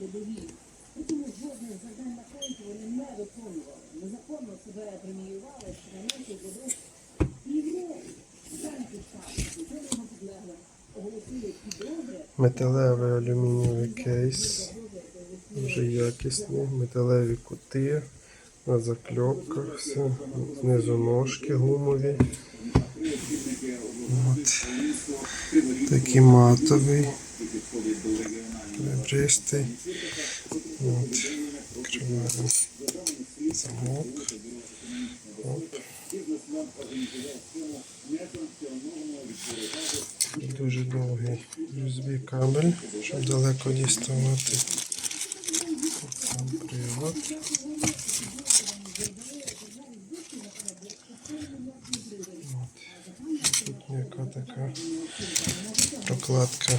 передовій. Причому жодних завдань на фронті вони не виконували. Незаконно себе преміювали. Замість статусу, це його підлегли. Металевий алюмінієвий кейс. Дуже якісний. Металеві кути. На закльопках все. Знизу ножки гумові. От. Такий матовий. Ребристий. От. Замок. Оп. Дуже довгий USB кабель, щоб далеко діставати. Сам привод. Тут яка така прокладка.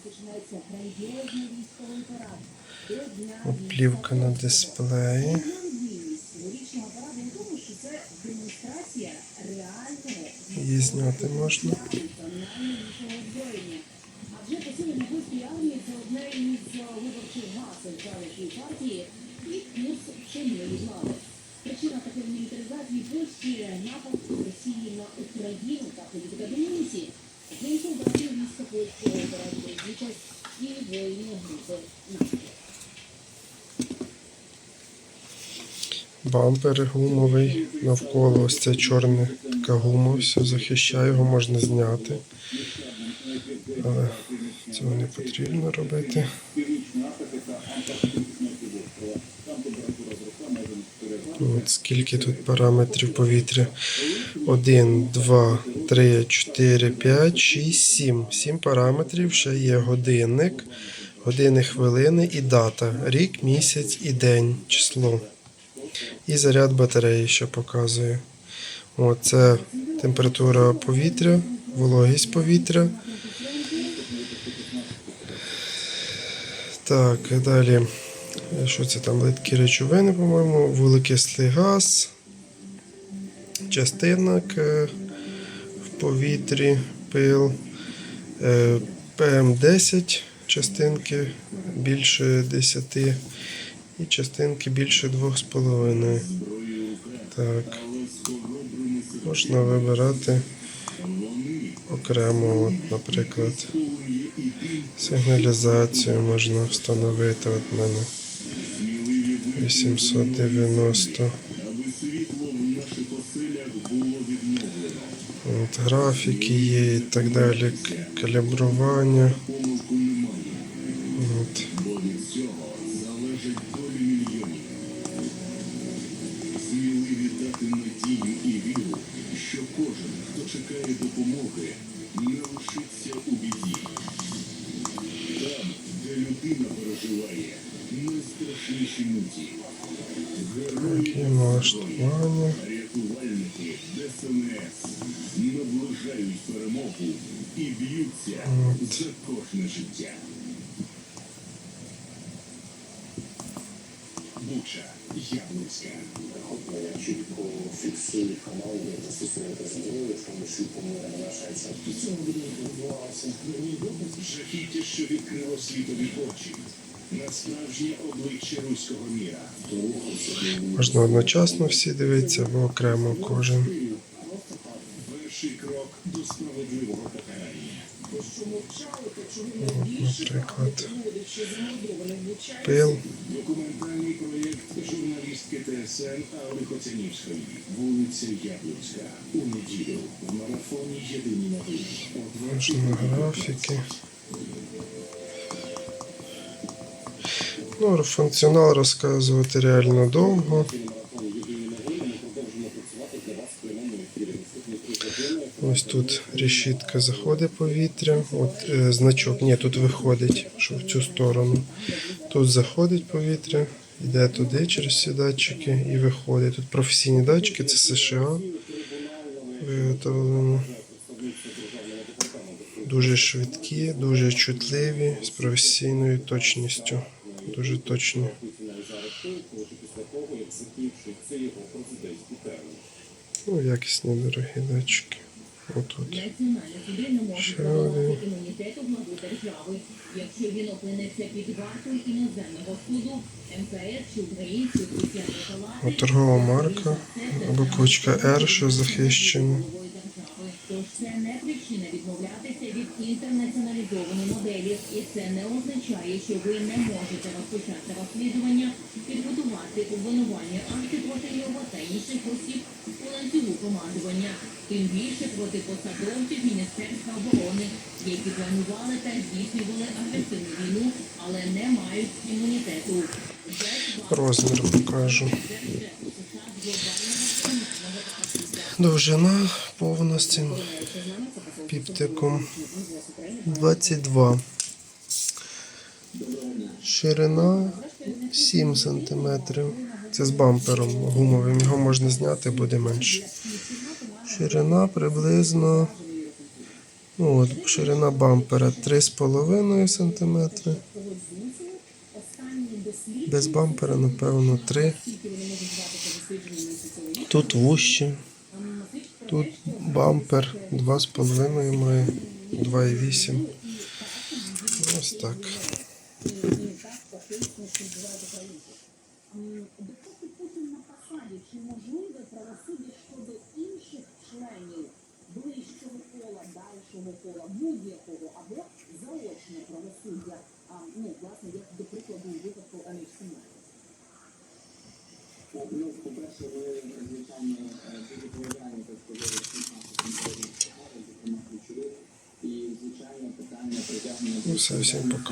правлячої партії. І курс вченої влади. Причина такої мілітаризації Польщі напад Росії на Україну та політика домінісі. Бампер гумовий навколо ось чорне така гума, все захищає, його можна зняти. Але цього не потрібно робити. От скільки тут параметрів повітря. 1, 2, 3, 4, 5, 6, 7. 7 параметрів. Ще є годинник, години, хвилини і дата. Рік, місяць і день, число. І заряд батареї ще показує. О, це температура повітря, вологість повітря. Так, далі. Що це там? Литкі речовини, по-моєму, вуглекислий газ, частинок е, в повітрі, пил, е, ПМ10 частинки більше 10 і частинки більше 2,5. Так. Можна вибирати окремо, от, наприклад, сигналізацію можна встановити. От мене 890. От, графіки є і так далі, калібрування. Такі налаштування. наближають перемогу і б'ються за кожне життя. Буча, цього відбувалося жахіття, що відкрило світові очі на справжнє обличчя руського міра. Можна одночасно всі дивитися, або окремо кожен. Наприклад, пил. Документальний проєкт журналістки ТСН Алли Коцянівської. Вулиця Яблунська. У неділю в марафоні Єдині новини. Можна графіки. Ну, функціонал розказувати реально довго. Ось тут решітка заходить повітря. От е, значок, ні, тут виходить, що в цю сторону. Тут заходить повітря, йде туди через всі датчики і виходить. Тут професійні датчики, це США. Виготовлено. Дуже швидкі, дуже чутливі, з професійною точністю. Дуже точні. Ну, якісні дорогі датчики. Отут. Ще один. якщо він опиниться під вартою іноземного торгова марка, буквочка R, що захищена. Це не причина відмовлятися від інтернаціоналізованої моделі, і це не означає, що ви не можете розпочати розслідування, підготувати обвинувальні акти проти його та інших осіб у ланцюгу командування, тим більше проти посадовців Міністерства оборони, які планували та здійснювали агресивну війну, але не мають імунітету. Розмір покажу. Довжина цим піптиком 22. Ширина 7 см. Це з бампером гумовим. Його можна зняти, буде менше. Ширина приблизно. Ну, от, ширина бампера 3,5 см. Без бампера, напевно, 3. Тут вужче. Тут бампер 2,5 має, 2,8. Ось так. Будь-якого або заочне правосуддя, а, ну, власне, як до прикладу у випадку MH17? Ну, по-перше, ви, е, дуже міжнародним зокрема ключових. І, звичайно, питання притягнення все, всім пока.